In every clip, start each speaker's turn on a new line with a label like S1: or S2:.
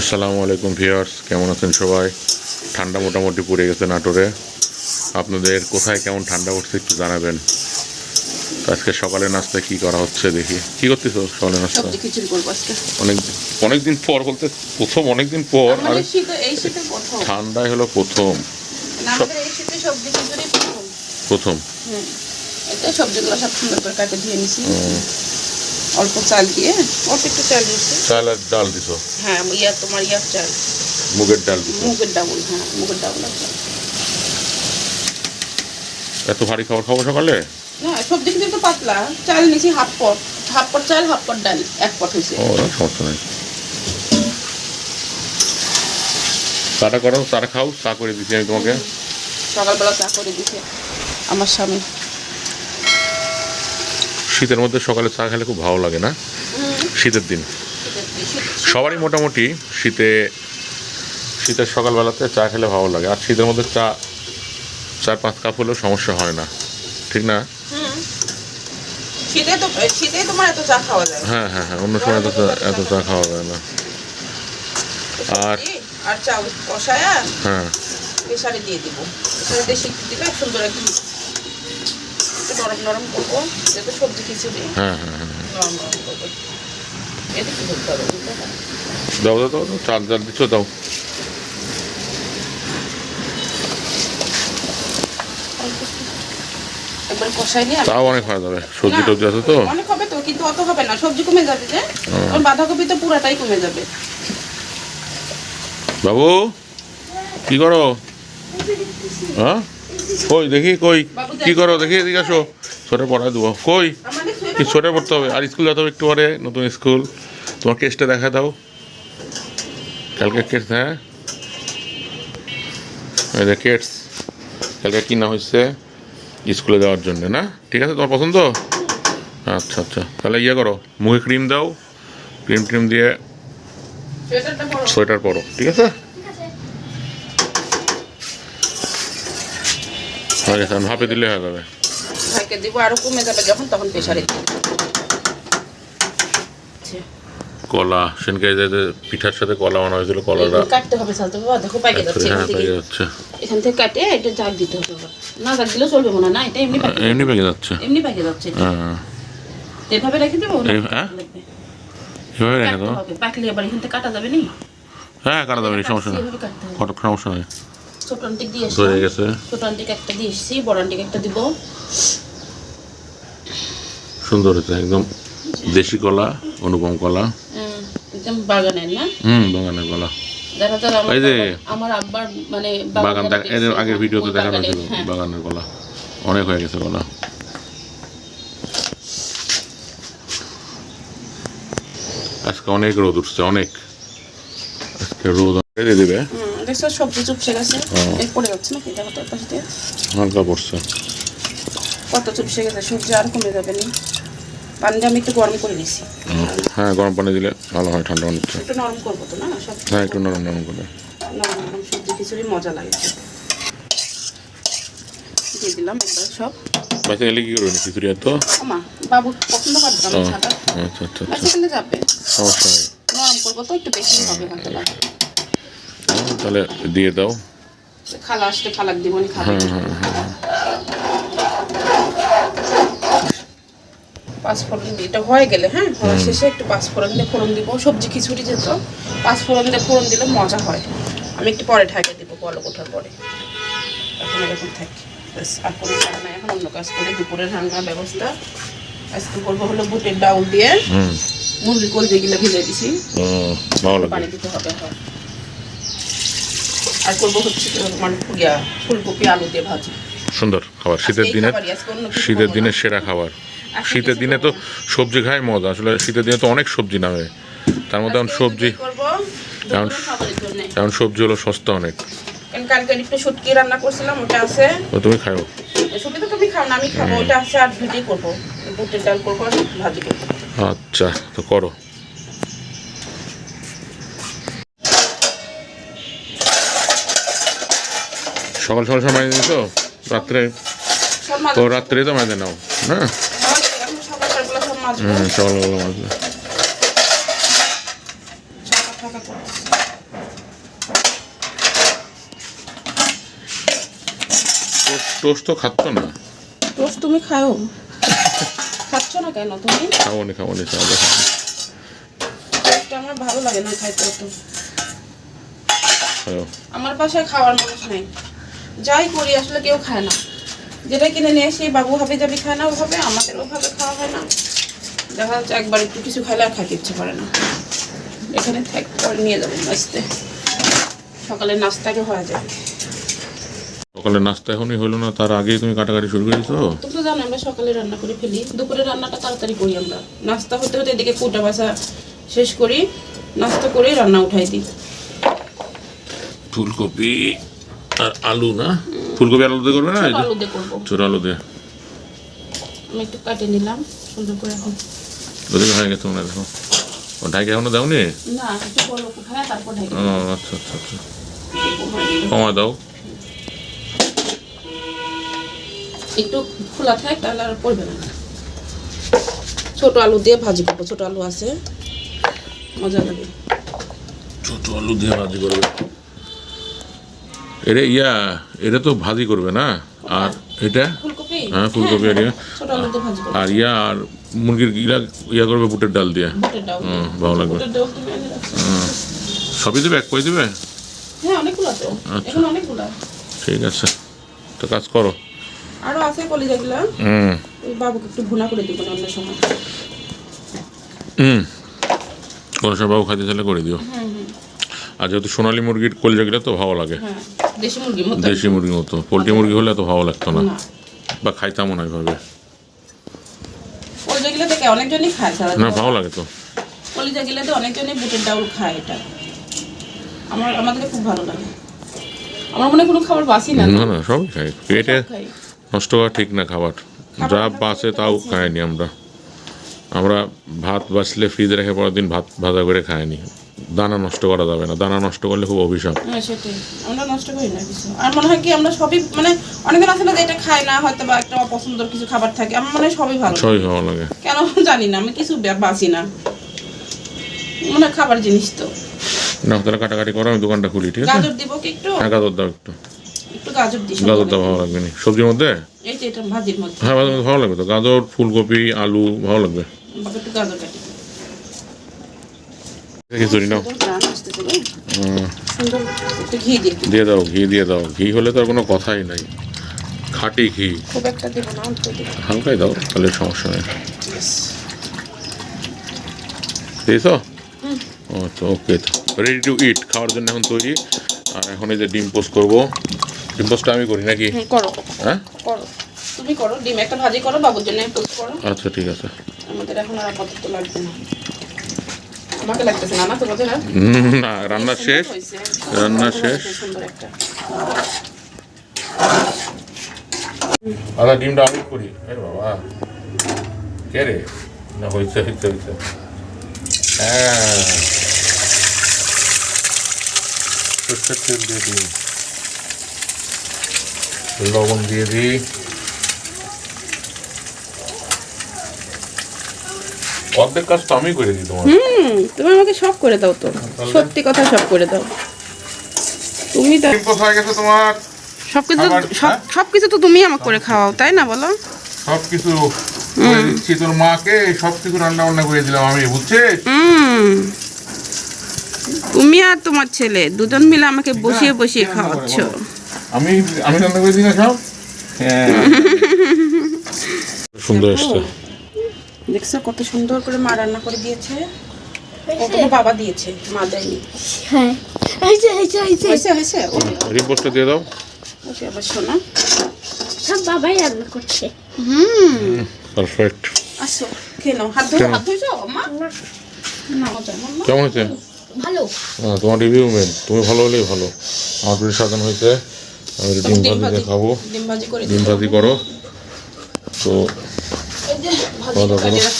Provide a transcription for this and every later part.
S1: আসসালামু আলাইকুম ভিউয়ার্স কেমন আছেন সবাই? ঠান্ডা মোটামুটি পড়ে গেছে নাটোরে। আপনাদের কোথায় কেমন ঠান্ডা পড়ছে একটু জানাবেন। আজকে সকালে নাস্তা কি করা হচ্ছে দেখি। কি করতেছো সকালে নাস্তা? অনেক অনেকদিন পর বলতে প্রথম অনেকদিন পর আর ঠান্ডাই হলো প্রথম।
S2: প্রথম। সবজিগুলো সব সুন্দর করে কাটে ধুয়ে নিছি। অল্প চাল দিয়ে। অল্প একটু চাল দিচ্ছি।
S1: চাল আর ডাল দিছো?
S2: হ্যাঁ ইয়া তোমার ইয়ার চাল।
S1: মুগের ডাল দিছো?
S2: মুগের ডাবল হ্যাঁ মুগের আর
S1: এত ভারী খাবার খাব সকালে?
S2: না সবজি খিচুড়ি তো পাতলা। চাল নিছি হাফ পট। হাফ পট চাল হাফ পট ডাল এক পট হয়েছে।
S1: ও না, সমস্যা নেই। চাটা করো চাটা খাও চা করে দিচ্ছি আমি তোমাকে।
S2: সকালবেলা চা করে দিছে আমার স্বামী।
S1: শীতের মধ্যে সকালে চা খেলে খুব ভালো লাগে না? শীতের দিন। সবারই মোটামুটি শীতে শীতের সকালবেলাতে চা খেলে ভালো লাগে। আর শীতের মধ্যে চা চার পাঁচ কাপ হলেও সমস্যা হয় না। ঠিক না? হ্যাঁ হ্যাঁ হ্যাঁ অন্য সময় এত চা- এত চা খাওয়া যায় না। আর-
S2: আর চাল কষায়া
S1: হ্যাঁ।
S2: প্রেসারে দিয়ে দিব। প্রেসারে দিয়ে সিদ্ধ দিলে সুন্দর একদম একটু নরম নরম করব যাতে সবজি খিচুড়ি
S1: হ্যাঁ হ্যাঁ হ্যাঁ
S2: নরম নরম করব। হবে
S1: দাও দাও দাও দাও, চাল চাল দিচ্ছ দাও।
S2: একবার কষাই নিয়ে
S1: তাও অনেক হয়ে যাবে সবজি টবজি আছে তো?
S2: অনেক হবে তো কিন্তু অত হবে না সবজি কমে যাবে যে। বাঁধাকপি তো পুরাটাই কমে যাবে।
S1: বাবু কি করো? হ্যাঁ? কই দেখি কই কি করো দেখি এদিকে আসো। সোয়েটার পরাই দেবো। কই কি
S2: সোয়েটার
S1: পরতে হবে? আর স্কুল যেতে হবে একটু পরে নতুন স্কুল। তোমার কেসটা দেখা দাও। কালকে কেস হ্যাঁ? কেটস কালকে কিনা হয়েছে? স্কুলে যাওয়ার জন্য না? ঠিক আছে তোমার পছন্দ? আচ্ছা আচ্ছা। তাহলে ইয়ে করো মুখে ক্রিম দাও ক্রিম ট্রিম দিয়ে সোয়েটার পরো ঠিক আছে? হয়ে গেছে আমি দিলে হয়ে যাবে
S2: দিব আরও কমে যাবে যখন তখন প্রেসারে। আচ্ছা।
S1: কলা সেনকে যে যে পিঠার সাথে কলা বানা হয়েছিল কলাটা
S2: কাটতে হবে চালতে বাবা। দেখো পাইকে যাচ্ছে
S1: হ্যাঁ
S2: এখান থেকে।
S1: যাচ্ছে।
S2: এখান থেকে কাটে এটা জাগ দিতে হবে না জাগ দিলেও চলবে মনে হয় না এটা এমনি পাকে
S1: এমনি পেয়ে যাচ্ছে।
S2: এমনি পাকে যাচ্ছে
S1: হ্যাঁ।
S2: এভাবে রেখে দেবো?
S1: হ্যাঁ? এভাবে রেখে
S2: পাকলে আবার এখান থেকে কাটা যাবে নি?
S1: হ্যাঁ কাটা যাবে না, সমস্যা নেই। কত সমস্যা নেই।
S2: ছোট আন্টিক দিয়ে
S1: ধরে গেছে।
S2: ছোট আন্টিকে একটা দিয়ে এসছি বড় আন্টিকে একটা দিব।
S1: সুন্দর হয়েছে একদম দেশি কলা অনুপম কলা।
S2: একদম বাগানের না?
S1: হুম বাগানের কলা।
S2: যারা যারা আমার আব্বার মানে
S1: বাগান এর আগের ভিডিওতে দেখানো ছিল
S2: হ্যাঁ।
S1: বাগানের কলা। অনেক হয়ে গেছে কলা। আজকে অনেক রোদ উঠছে অনেক। আজকে রোদ দিবে।
S2: দেখছ সবজি চুপসে গেছে। এই পড়ে যাচ্ছে নাকি? দেখো তো এর পাশে দিয়ে।
S1: হালকা পড়ছে।
S2: কত চুপসে গেছে সবজি আর কমে যাবে না। পানিটা আমি একটু গরম করে দিছি
S1: হ্যাঁ গরম পানি দিলে ভালো হয় ঠান্ডা পানি
S2: একটু নরম করব তো না সব
S1: হ্যাঁ একটু নরম নরম করে।
S2: নরম নরম সবজি খিচুড়ি মজা লাগে দিয়ে দিলাম একবার সব।
S1: বাচ্চা গেলে কি করবেন খিচুড়ি এত
S2: বাবু পছন্দ করবে
S1: ও, আচ্ছা আচ্ছা আচ্ছা।
S2: যাবে।
S1: সমস্যা নেই।
S2: নরম করব তো একটু বেশি হবে
S1: তাহলে দিয়ে দাও।
S2: খালা আসলে খালাক দিব পাঁচফোড়ন এটা হয়ে গেলে হ্যাঁ? হওয়ার শেষে একটু পাঁচফোড়ন দিয়ে ফোড়ন দিব। সবজি খিচুড়ি যেত পাঁচফোড়ন দিয়ে ফোড়ন দিলে মজা হয়। আমি একটু পরে ঢাকা দিব পলক ওঠার পরে। এখন এরকম থাকি। আর কোনো এখন অন্য কাজ করে। দুপুরের রান্নার ব্যবস্থা। আজকে করব হলো বুটের ডাউল দিয়ে। মুরগি ভেজে দিছি।
S1: ভালো
S2: পানি দিতে হবে হয় আর করব হচ্ছে মানে ফুলকপি আলু দিয়ে ভাজি।
S1: সুন্দর খাবার শীতের দিনে শীতের দিনে সেরা খাবার। শীতের দিনে তো সবজি খাই মজা আসলে শীতের দিনে তো অনেক সবজি নামে। তার মধ্যে এখন সবজি। এখন সবজি হলো সস্তা অনেক।
S2: কালকে একটু শুটকি রান্না করছিলাম ওটা আছে।
S1: তুমি খাও
S2: শুটকি তো তুমি খাও না আমি খাব ওটা আছে আর ভেজে করব। বুটের ডাল করব আর ভাজি করব।
S1: আচ্ছা তো করো। সকাল সকাল সব মাইনে দিছো রাত্রে তো রাত্রে তো মাইনে নাও হ্যাঁ হুম সকালবেলা টোস্ট তো খাচ্ছ না?
S2: টোস্ট তুমি খাও। খাচ্ছ না কেন তুমি?
S1: খাব নি খাব নি
S2: টোস্ট আমার ভালো লাগে না খাইতে
S1: খাও।
S2: আমার বাসায় খাওয়ার মানুষ নেই। যাই করি আসলে কেউ খায় না। যেটা কিনে নিয়ে এসে বাবু হাবি যাবি খায় না ওভাবে আমাদের ওভাবে খাওয়া হয় না। দেখা যাচ্ছে একবার একটু কিছু খাইলে আর খাইতে ইচ্ছে করে না। এখানে থাক পরে নিয়ে যাব নাচতে সকালে নাস্তাকে হয়ে যায়
S1: সকালে নাস্তা এখনই হলো না তার আগেই তুমি কাটাকাটি শুরু করে দিছো?
S2: তুমি তো জানো আমরা সকালে রান্না করে ফেলি। দুপুরে রান্নাটা তাড়াতাড়ি করি আমরা। নাস্তা হতে হতে এদিকে কুটা বাসা শেষ করি। নাস্তা করে রান্না উঠাই দিই।
S1: ফুলকপি আর আলু না? ফুলকপি আলু দিয়ে করবে না?
S2: আলু দিয়ে করব।
S1: ছোট আলু দিয়ে
S2: আমি একটু কাটে নিলাম সুন্দর করে এখন।
S1: ওদিকে হয়ে গেছে মনে দেখো। ও ঢাকে এখনও দাওনি?
S2: না একটু বলো তারপর ঢেকে
S1: ও আচ্ছা আচ্ছা আচ্ছা। কমা দাও।
S2: একটু খোলা থাক তাহলে আর পড়বে না। ছোট আলু দিয়ে ভাজি করব ছোট আলু আছে। মজা লাগে
S1: ছোট আলু দিয়ে ভাজি করবে। এটা ইয়া এটা তো ভাজি করবে না? আর এটা? হ্যাঁ ফুলকপি আর ইয়া।
S2: করব।
S1: আর ইয়া আর মুরগির ইয়া ইয়া করবে বুটের ডাল দিয়ে। হুম ভালো লাগবে। সবই দেবে? এক করে দেবে?
S2: হ্যাঁ
S1: আচ্ছা। ঠিক আছে। তো কাজ করো।
S2: আরও আছে কলিজাগুলো।
S1: হুম।
S2: বাবুকে একটু ভুনা করে দিব অন্য সময়।
S1: হুম। কোনো সময় বাবু খাইতে চাইলে করে দিও।
S2: হুম
S1: আর যেহেতু সোনালি মুরগির কলজাগুলো তো ভালো লাগে।
S2: হ্যাঁ। দেশি মুরগির মতো।
S1: দেশি মুরগির মতো। পোলট্রি মুরগি হলে এত ভালো লাগতো না। বা খাইতাম না এভাবে।
S2: কলিজাগুলো থেকে অনেকজনই খায় সারা
S1: না ভালো লাগে তো।
S2: কলিজাগুলো তো অনেকজনই বুটের ডাউল খায় এটা। আমার আমাদের খুব ভালো লাগে। আমার মনে কোনো খাবার বাসি না
S1: না না সবই খাই। পেটে নষ্ট করা ঠিক না খাবার। যা বাঁচে তাও খায়নি আমরা। আমরা ভাত বাঁচলে ফ্রিজে রেখে পরের দিন ভাত ভাজা করে খায়নি দানা নষ্ট করা যাবে না দানা নষ্ট করলে খুব অভিশাপ।
S2: হ্যাঁ সেটাই। আমরা নষ্ট করি না কিছু। আর মনে হয় কি আমরা সবই মানে অনেকজন আছে না যে এটা খায় না হয়তো বা একটা অপছন্দের কিছু খাবার থাকে আমার মনে হয় সবই ভালো।
S1: সবই ভালো লাগে।
S2: কেন জানি না আমি কিছু বাসি না। মনে খাবার জিনিস তো।
S1: না তাহলে কাটাকাটি করো আমি দোকানটা খুলি ঠিক আছে?
S2: গাজর দিব কি একটু?
S1: হ্যাঁ গাজর দাও একটু।
S2: একটু গাজর দিই
S1: গাজরটা ভালো লাগবে নি। সবজির মধ্যে?
S2: এই যে এটা ভাজির মধ্যে।
S1: হ্যাঁ ভালো লাগবে তো। গাজর ফুলকপি আলু ভালো লাগবে।
S2: একটু গাজর
S1: খিচুড়ি নাও।
S2: দিয়ে
S1: দাও ঘি দিয়ে দাও। ঘি হলে তো আর কোনো কথাই নাই। খাঁটি ঘি। হালকাই দাও তাহলে সমস্যা নেই. দিয়েছ? আচ্ছা ওকে রেডি টু ইট খাওয়ার জন্য এখন তৈরি। আর এখন এই যে ডিম পোস্ট করব। ডিম পোস্টটা আমি করি নাকি?
S2: করো।
S1: হ্যাঁ?
S2: করো। তুমি করো ডিম একটা ভাজি করো বাবুর জন্য পোস্ট করো।
S1: আচ্ছা ঠিক আছে।
S2: আমাদের এখন আর আপাতত লাগবে না। না
S1: রান্না শেষ রান্না শেষ।
S2: সুন্দর
S1: আদা ডিমটা আমি করি। আরে বাবা কে রে? না হয়েছে হয়েছে হয়েছে হ্যাঁ। সরষের তেল দিয়ে দিই। লবণ দিয়ে দিই। অর্ধেক কাজ তো আমি করে দিই তোমার।
S2: হুম তুমি আমাকে সব করে দাও তো। সত্যি কথা সব করে দাও। তুমি তো
S1: হয়ে গেছে তোমার।
S2: সবকিছু সব
S1: হ্যাঁ?
S2: সবকিছু তো তুমি আমাকে করে খাওয়াও তাই না বলো?
S1: সব কিছু করে দিচ্ছি তোর মাকে সব কিছু রান্না বান্না করে দিলাম আমি বুঝছিস?
S2: তুমি আর তোমার ছেলে দুজন মিলে আমাকে বসিয়ে বসিয়ে খাওয়াচ্ছ।
S1: আমি আমি রান্না করে দিই না সব? হ্যাঁ। সুন্দর এসছে।
S2: দেখছ কত সুন্দর করে মা রান্না করে দিয়েছে। ও তোমার বাবা দিয়েছে মা দেয়নি।
S3: হ্যাঁ হয়েছে হয়েছে হয়েছে।
S2: হয়েছে হয়েছে?
S1: রিপোর্টটা দিয়ে দাও।
S2: ওকে আবার শোনা।
S3: সব বাবাই রান্না করছে।
S2: হুম।
S1: পারফেক্ট
S2: আসো খেয়ে নাও। হাত ধো
S1: কেন?
S2: হাত মা। না। মজা মাম্মা
S1: কেমন হয়েছে?
S3: ভালো।
S1: তোমার রিভিউ মেন তুমি ভালো হলেই ভালো। আমার পেটে সাজানো হয়েছে আমি ডিম
S2: ডিম
S1: ভাজি দিয়ে খাব
S2: ডিম ভাজি করে
S1: তো
S2: যে
S1: খাওয়া দাওয়া
S2: কাটে
S1: করো।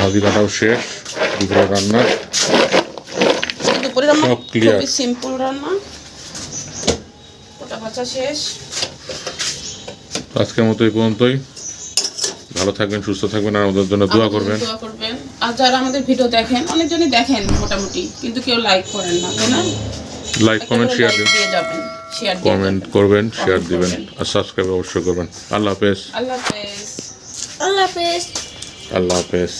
S1: ভাজি কাটাও শেষ দুপুরে রান্না।
S2: দুপুরে রান্না খুবই সিম্পল রান্না। ওটা ভাজা শেষ।
S1: আজকের মতো এই পর্যন্তই। ভালো থাকবেন সুস্থ থাকবেন আর আমাদের জন্য দোয়া করবেন।
S2: দোয়া করবেন। আর যারা আমাদের ভিডিও দেখেন অনেকজনই দেখেন মোটামুটি কিন্তু কেউ লাইক করেন না তাই না?
S1: লাইক কমেন্ট শেয়ার দিন।
S2: দিয়ে যাবেন শেয়ার
S1: কমেন্ট করবেন শেয়ার দিবেন আর সাবস্ক্রাইব অবশ্যই করবেন। আল্লাহ হাফেজ।
S2: আল্লাহ হাফেজ।
S3: আল্লাহ হাফেজ।
S1: আল্লাহ হাফেজ।